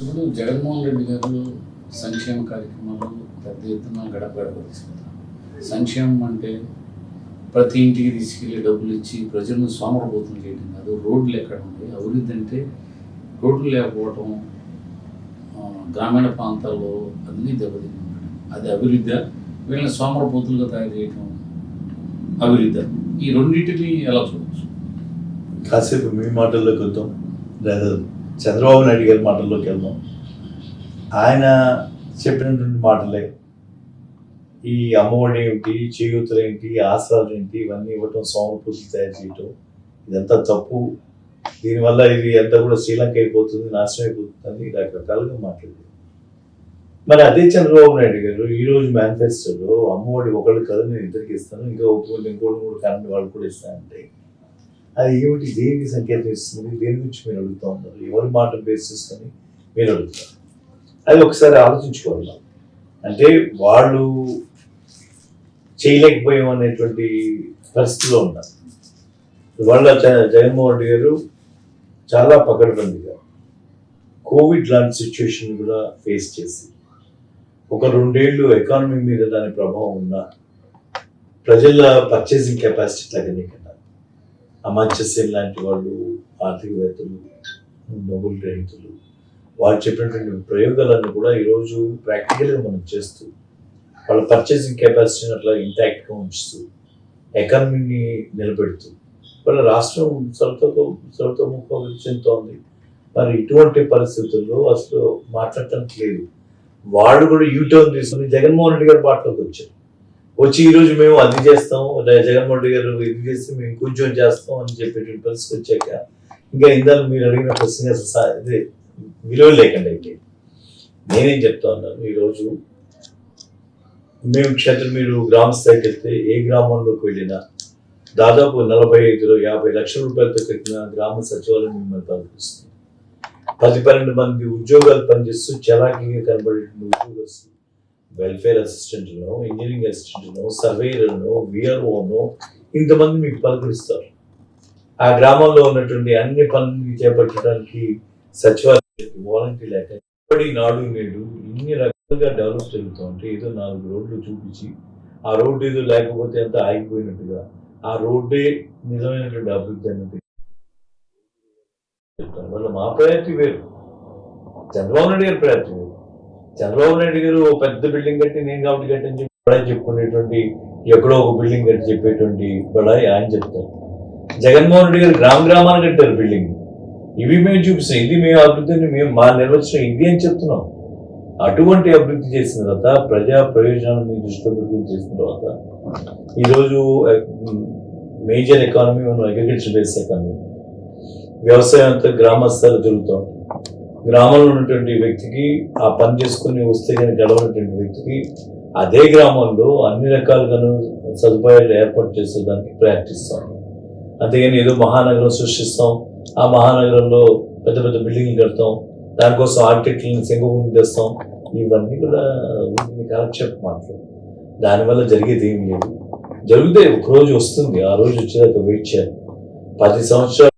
ఇప్పుడు జగన్మోహన్ రెడ్డి గారు సంక్షేమ కార్యక్రమాలు పెద్ద ఎత్తున గడప గడప సంక్షేమం అంటే ప్రతి ఇంటికి తీసుకెళ్ళి డబ్బులు ఇచ్చి ప్రజలను సోమరబోతం చేయడం కాదు రోడ్లు ఎక్కడ ఉన్నాయి అభివృద్ధి అంటే రోడ్లు లేకపోవటం గ్రామీణ ప్రాంతాల్లో అన్నీ దెబ్బతిని ఉండడం అది అభివృద్ధి వీళ్ళని సోమరపోతులుగా తయారు చేయటం అభివృద్ధి. ఈ రెండింటిని ఎలా చూడవచ్చు? కాసేపు మీ మాటల్లోకి వద్దాం లేదా చంద్రబాబు నాయుడు గారి మాటల్లోకి వెళ్దాం. ఆయన చెప్పినటువంటి మాటలే. ఈ అమ్మఒడి ఏంటి చేయూతలు ఏంటి ఆసరాలు ఏంటి ఇవన్నీ ఇవ్వటం సోమపూతులు తయారు చేయటం ఇదంతా తప్పు. దీనివల్ల ఇది అంతా కూడా శ్రీలంక అయిపోతుంది నాశనం అయిపోతుంది రకరకాలుగా మాట్లాడింది మరి అదే చంద్రబాబు నాయుడు గారు ఈరోజు మేనిఫెస్టోలో అమ్మఒడి ఒకళ్ళు కదా నేను ఇద్దరికి ఇస్తాను ఇంకా ఒక్కొక్కరు ఇంకోటి మూడు కరెంట్ వాళ్ళు కూడా ఇస్తానంటే అది ఏమిటి? దేనికి సంకేతం ఇస్తుంది? దేని గురించి మీరు అడుగుతూ ఉన్నారు? ఎవరి మాట బేస్ చేసుకొని మీరు అడుగుతారు. అది ఒకసారి ఆలోచించుకోవాలి. అంటే వాళ్ళు చేయలేకపోయాం అనేటువంటి పరిస్థితిలో ఉన్నారు. వాళ్ళ జ- జగన్మోహన్ రెడ్డి గారు చాలా పకడ్బందీగా కోవిడ్ లాంటి సిచ్యువేషన్ కూడా ఫేస్ చేసి ఒక రెండేళ్ళు ఎకానమీ మీద దాని ప్రభావం ఉన్న ప్రజల పర్చేసింగ్ కెపాసిటీ తగ్గనీకన్నా అమాంచ లాంటి వాళ్ళు ఆర్థికవేత్తలు నోబుల్ గ్రహీతులు వాళ్ళు చెప్పినటువంటి ప్రయోగాలన్నీ కూడా ఈరోజు ప్రాక్టికల్గా మనం చేస్తూ వాళ్ళ పర్చేసింగ్ కెపాసిటీని అట్లా ఇంటాక్ట్గా ఉంచుతూ ఎకానమీని నిలబెడుతూ వాళ్ళ రాష్ట్రం సొలతో సొలతో ముఖం చెందుతోంది. మరి ఇటువంటి పరిస్థితుల్లో అసలు మాట్లాడటానికి లేదు. వాళ్ళు కూడా యూటర్న్ తీసుకుని జగన్మోహన్ రెడ్డి గారి బాటలోకి వచ్చారు. వచ్చి ఈరోజు మేము అది చేస్తాం జగన్మోహన్ రెడ్డి గారు ఇది చేసి మేము కొంచెం చేస్తాం అని చెప్పేటువంటి పరిస్థితి వచ్చాక ఇంకా ఇందాక మీరు అడిగిన ప్రశ్న అసలు ఇది విలువ లేకుండా అయితే నేనేం చెప్తా ఉన్నాను ఈరోజు మేము క్షేత్రం మీరు గ్రామ స్థాయికి వెళ్తే ఏ గ్రామంలోకి వెళ్ళినా దాదాపు నలభై ఐదు యాభై లక్షల రూపాయలతో కట్టిన గ్రామ సచివాలయం మిమ్మల్ని పనిపిస్తుంది పది పన్నెండు మంది ఉద్యోగాలు పనిచేస్తూ చలాకీగా కనబడే ఉద్యోగస్తులు వెల్ఫేర్ అసిస్టెంట్ను ఇంజనీరింగ్ అసిస్టెంట్ను సర్వేయర్ను విఆర్ఓను ఇంతమంది మీకు పలకరిస్తారు. ఆ గ్రామంలో ఉన్నటువంటి అన్ని పనులు చేపట్టడానికి సచివాలయానికి వాలంటీర్ లేక ఇప్పటి నాడు నేడు ఇన్ని రకాలుగా డెవలప్ జరుగుతూ ఉంటే ఏదో నాలుగు రోడ్లు చూపించి ఆ రోడ్డు ఏదో లేకపోతే అంత ఆగిపోయినట్టుగా ఆ రోడ్డే నిజమైనటువంటి అభివృద్ధి అన్నది చెప్తారు. వాళ్ళు మా ప్రయారిటీ వేరు. చంద్రబాబు నాయుడు గారి ప్రయారిటీ చంద్రబాబు నాయుడు గారు పెద్ద బిల్డింగ్ కట్టి నేను కాబట్టి కట్టని చెప్పి బడాయి చెప్పుకునేటువంటి ఎక్కడో ఒక బిల్డింగ్ కట్టి చెప్పేటువంటి బడాయి ఆయన చెప్తారు. జగన్మోహన్ రెడ్డి గారు గ్రామ గ్రామాన్ని కట్టారు బిల్డింగ్. ఇవి మేము చూపిస్తాం ఇది మేము అభివృద్ధిని మేము మా నిర్వచనం ఇది అని చెప్తున్నాం. అటువంటి అభివృద్ధి చేసిన తర్వాత ప్రజా ప్రయోజనాలను దృష్టిలో పెట్టుకుని చేసిన తర్వాత ఈరోజు మేజర్ ఎకానమీ మనం అగ్రికల్చర్ బేస్డ్ ఎకానమీ వ్యవసాయం అంతా గ్రామస్థాయిలో ఉంటాయి గ్రామంలో ఉన్నటువంటి వ్యక్తికి ఆ పని చేసుకుని వస్తే కానీ గడవనటువంటి వ్యక్తికి అదే గ్రామంలో అన్ని రకాలుగాను సదుపాయాలు ఏర్పాటు చేసేదానికి ప్రయత్నిస్తాం. అంతేగాని ఏదో మహానగరం సృష్టిస్తాం. ఆ మహానగరంలో పెద్ద పెద్ద బిల్డింగ్లు కడతాం. దానికోసం ఆర్కిటెక్ట్లను సింగభూమి తెస్తాం. ఇవన్నీ కూడా వీటిని కాలక్షేప మాటలు. దానివల్ల జరిగేది ఏం లేదు. జరిగితే ఒక రోజు వస్తుంది. ఆ రోజు వచ్చేదాకా వెయిట్ చేయాలి. పది సంవత్సరాలు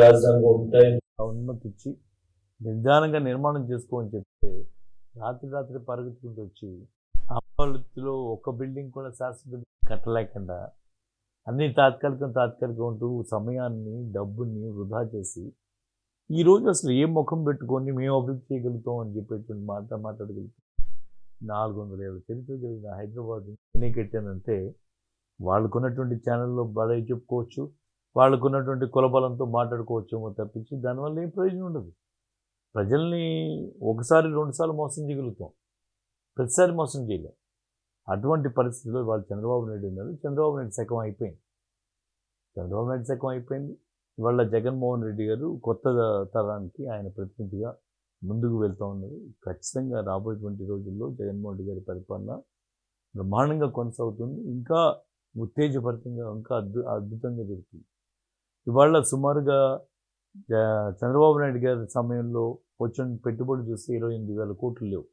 రాజధానిగా ఉంటాయని అనుమతి ఇచ్చి నిదానంగా నిర్మాణం చేసుకోమని చెప్తే రాత్రి రాత్రి పరిగెత్తుకుంటూ వచ్చి అమరావతిలో ఒక బిల్డింగ్ కూడా శాశ్వత కట్టలేకుండా అన్ని తాత్కాలికం తాత్కాలికం ఉంటూ సమయాన్ని డబ్బుని వృధా చేసి ఈ రోజు అసలు ఏ ముఖం పెట్టుకొని మేము అభివృద్ధి చేయగలుగుతాం అని చెప్పేటువంటి మాట మాట్లాడగలుగుతాం. నాలుగు వందల ఏళ్ళ చరిత్ర జరిగిన హైదరాబాద్ నేనే కట్టానంటే వాళ్ళకున్నటువంటి ఛానల్లో బడాయి చెప్పుకోవచ్చు వాళ్ళకున్నటువంటి కులబలంతో మాట్లాడుకోవచ్చేమో తప్పించి దానివల్ల ఏం ప్రయోజనం ఉండదు. ప్రజల్ని ఒకసారి రెండుసార్లు మోసం చేయగలుగుతాం. ప్రతిసారి మోసం చేయలేం. అటువంటి పరిస్థితిలో వాళ్ళు చంద్రబాబు నాయుడు ఉన్నారు. చంద్రబాబు నాయుడు శకం అయిపోయింది. చంద్రబాబు నాయుడు శకం అయిపోయింది. ఇవాళ జగన్మోహన్ రెడ్డి గారు కొత్త తరానికి ఆయన ప్రతినిధిగా ముందుకు వెళ్తూ ఉన్నారు. ఖచ్చితంగా రాబోయేటువంటి రోజుల్లో జగన్మోహన్ రెడ్డి గారి పరిపాలన బ్రహ్మాండంగా కొనసాగుతుంది. ఇంకా ఉత్తేజభరితంగా ఇంకా అద్భు అద్భుతంగా జరుగుతుంది. ఇవాళ సుమారుగా చంద్రబాబు నాయుడు గారి సమయంలో వచ్చిన పెట్టుబడి చూస్తే ఇరవై ఎనిమిది వేల కోట్లు లేవు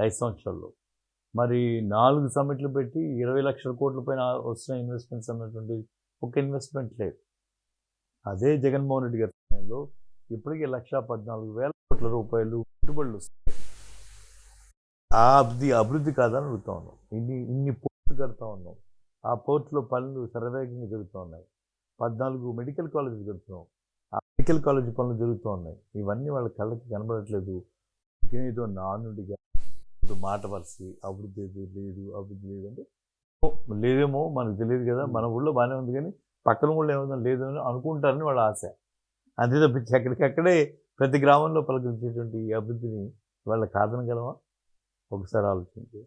ఐదు సంవత్సరాల్లో. మరి నాలుగు సమిట్లు పెట్టి ఇరవై లక్షల కోట్ల పైన వస్తున్న ఇన్వెస్ట్మెంట్స్ అన్నటువంటి ఒక ఇన్వెస్ట్మెంట్ లేదు. అదే జగన్మోహన్ రెడ్డి గారి సమయంలో ఇప్పటికే లక్ష పద్నాలుగు వేల కోట్ల రూపాయలు పెట్టుబడులు వస్తాయి ఆ అభివృద్ధి అభివృద్ధి కాదని అడుగుతా ఉన్నాం. ఇన్ని ఇన్ని పోర్ట్లు కడతా ఉన్నాం. ఆ పోర్ట్లో పనులు శరవేగంగా జరుగుతూ ఉన్నాయి. పద్నాలుగు మెడికల్ కాలేజీలు కడుతున్నాం. మెడికల్ కాలేజీ పనులు జరుగుతూ ఉన్నాయి. ఇవన్నీ వాళ్ళ కళ్ళకి కనబడట్లేదు. ఏదో నానుడిగా మాట వరిసి అభివృద్ధి లేదు అభివృద్ధి లేదు అంటే లేదేమో మనకు తెలియదు కదా మన ఊళ్ళో బాగానే ఉంది కానీ పక్కన ఊళ్ళో ఏమైనా లేదు అని అనుకుంటారని వాళ్ళ ఆశ. అంతే తప్పించి ఎక్కడికక్కడే ప్రతి గ్రామంలో పలకరించేటువంటి అభివృద్ధిని వాళ్ళ కాదనగలమా? ఒకసారి ఆలోచించారు